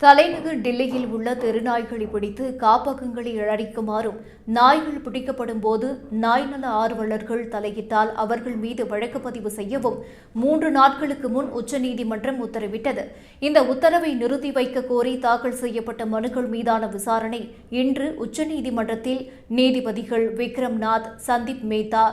தலைநகர் டில்லியில் உள்ள தெருநாய்களை பிடித்து காப்பகங்களை அழிக்குமாறும் நாய்கள் பிடிக்கப்படும் போது நாய் நல ஆர்வலர்கள் தலையிட்டால் அவர்கள் மீது வழக்கு பதிவு செய்யவும் மூன்று நாட்களுக்கு முன் உச்சநீதிமன்றம் உத்தரவிட்டது. இந்த உத்தரவை நிறுத்தி வைக்க கோரி தாக்கல் செய்யப்பட்ட மனுக்கள் மீதான விசாரணை இன்று உச்சநீதிமன்றத்தில் நீதிபதிகள் விக்ரம்நாத் சந்தீப் மேத்தா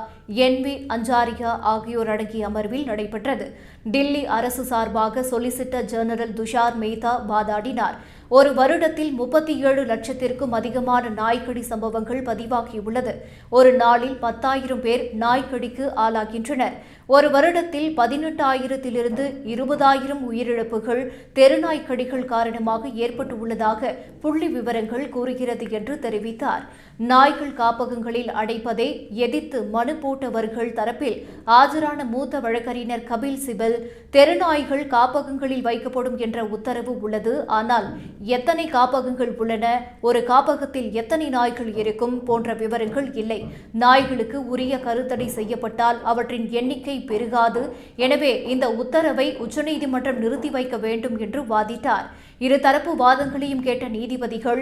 என் வி அஞ்சாரியா ஆகியோர் அடங்கிய அமர்வில் நடைபெற்றது. டில்லி அரசு சார்பாக சொலிசிட்டர் ஜெனரல் துஷார் மேத்தா வாதாடி வாதாடினார் ஒரு வருடத்தில் முப்பத்தி ஏழு லட்சத்திற்கும் அதிகமான நாய்க்கடி சம்பவங்கள் பதிவாகியுள்ளது. ஒரு நாளில் பத்தாயிரம் பேர் நாய்க்கடிக்கு ஆளாகின்றனர். ஒரு வருடத்தில் பதினெட்டாயிரத்திலிருந்து இருபதாயிரம் உயிரிழப்புகள் தெருநாய்க்கடிகள் காரணமாக ஏற்பட்டுள்ளதாக புள்ளி விவரங்கள் கூறுகிறது என்று தெரிவித்தார். நாய்கள் காப்பகங்களில் அடைப்பதை எதிர்த்து மனு போட்டவர்கள் தரப்பில் ஆஜரான மூத்த வழக்கறிஞர் கபில் சிபல் தெருநாய்கள் காப்பகங்களில் வைக்கப்படும் என்ற உத்தரவு உள்ளது. ஆனால் எத்தனை காப்பகங்கள் உள்ளன? ஒரு காப்பகத்தில் எத்தனை நாய்கள் இருக்கும்? போன்ற விவரங்கள் இல்லை. நாய்களுக்கு உரிய கருத்தடை செய்யப்பட்டால் அவற்றின் எண்ணிக்கை பெருகாது. எனவே இந்த உத்தரவை உச்சநீதிமன்றம் நிறுத்தி வைக்க வேண்டும் என்று வாதிட்டார். இருதரப்பு வாதங்களையும் கேட்ட நீதிபதிகள்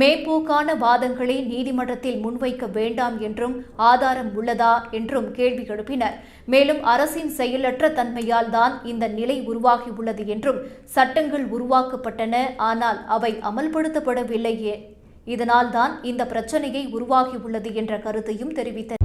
மேம்போக்கான வாதங்களை நீதிமன்றத்தில் முன்வைக்க வேண்டாம் என்றும் ஆதாரம் உள்ளதா? என்றும் கேள்வி எழுப்பினர். மேலும் அரசின் செயலற்ற தன்மையால் தான் இந்த நிலை உருவாகியுள்ளது என்றும் சட்டங்கள் உருவாக்கப்பட்டன. ஆனால் அவை அமல்படுத்தப்படவில்லையே. இதனால் தான் இந்த பிரச்சனையை உருவாகியுள்ளது என்ற கருத்தையும் தெரிவித்தனர்.